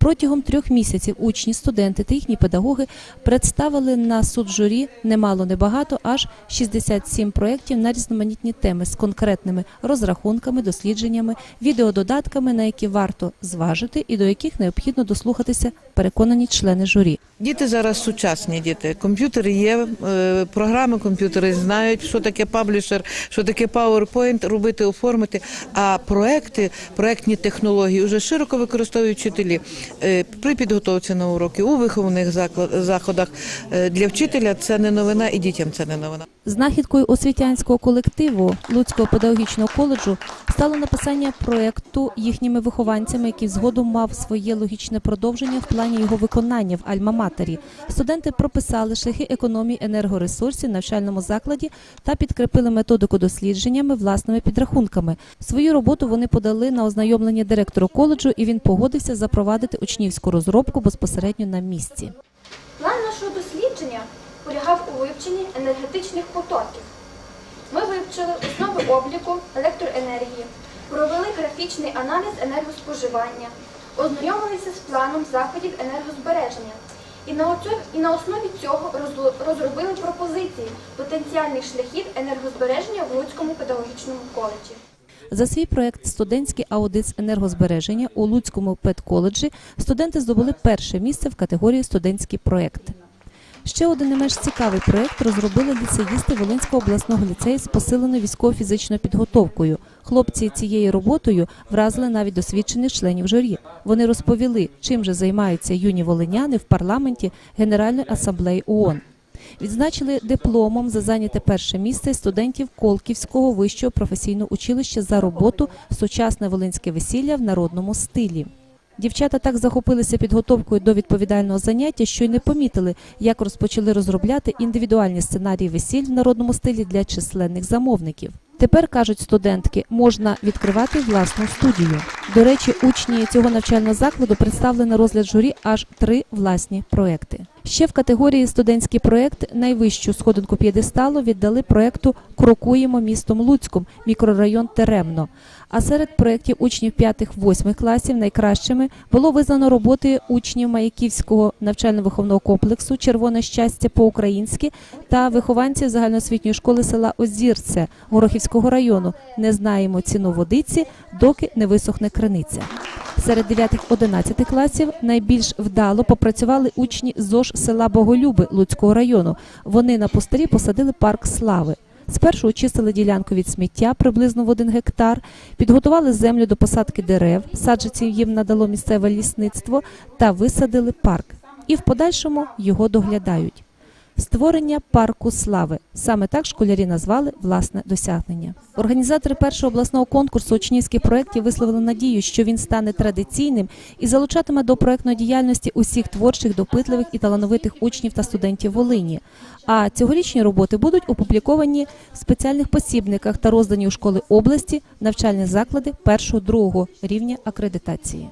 Протягом трьох місяців учні, студенти та їхні педагоги представили на суд журі немало небагато, аж 67 проєктів на різноманітні теми з конкретними розрахунками, дослідженнями, відеододатками, на які варто зважити і до яких необхідно дослухатися переконані члени журі. Діти зараз сучасні діти. Комп'ютери є, е, програми комп'ютери знають, що таке паблішер, що таке PowerPoint, робити, оформити. А проекти, проектні технології вже широко використовують вчителі при підготовці на уроки, у виховних заклад- заходах. Е, Для вчителя це не новина, і дітям це не новина. Знахідкою освітянського колективу Луцького педагогічного коледжу стало написання проєкту їхніми вихованцями, який згодом мав своє логічне продовження в плані його виконання в Альма-Матері. Студенти прописали шляхи економії енергоресурсів в навчальному закладі та підкріпили методику дослідженнями власними підрахунками. Свою роботу вони подали на ознайомлення директору коледжу, і він погодився запровадити учнівську розробку безпосередньо на місці. Полягав у вивченні енергетичних потоків. Ми вивчили основи обліку електроенергії, провели графічний аналіз енергоспоживання, ознайомилися з планом заходів енергозбереження і на, основі цього розробили пропозиції потенціальних шляхів енергозбереження в Луцькому педагогічному коледжі. За свій проект Студентський аудит з енергозбереження у Луцькому педколеджі студенти здобули перше місце в категорії студентський проект. Ще один не менш цікавий проект розробили ліцеїсти Волинського обласного ліцею з посиленою військово-фізичною підготовкою. Хлопці цією роботою вразили навіть досвідчених членів журі. Вони розповіли, чим же займаються юні волиняни в парламенті Генеральної асамблеї ООН. Відзначили дипломом за зайняте перше місце студентів Колківського вищого професійного училища за роботу Сучасне волинське весілля в народному стилі. Дівчата так захопилися підготовкою до відповідального заняття, що й не помітили, як розпочали розробляти індивідуальні сценарії весіль в народному стилі для численних замовників. Тепер кажуть студентки, можна відкривати власну студію. До речі, учні цього навчального закладу представили на розгляд журі аж три власні проекти. Ще в категорії студентський проект найвищу сходинку п'єдесталу віддали проекту Крокуємо містом Луцьком, мікрорайон Теремно. А серед проєктів учнів 5-8 класів найкращими було визнано роботи учнів Маяківського навчально-виховного комплексу Червоне щастя по-українськи та вихованців загальноосвітньої школи села Озірце Горохівського району. Не знаємо ціну водиці, доки не висохне криниця. Серед 9-11 класів найбільш вдало попрацювали учні ЗОЖ села Боголюби Луцького району. Вони на пустирі посадили парк слави. Спершу очистили ділянку від сміття приблизно в один гектар, підготували землю до посадки дерев, саджанців їм надало місцеве лісництво та висадили парк. І в подальшому його доглядають. Створення парку слави саме так школярі назвали власне досягнення. Організатори першого обласного конкурсу учнівських проєктів висловили надію, що він стане традиційним і залучатиме до проєктної діяльності усіх творчих, допитливих і талановитих учнів та студентів Волині. А цьогорічні роботи будуть опубліковані в спеціальних посібниках та роздані у школи області, навчальні заклади першого другого рівня акредитації.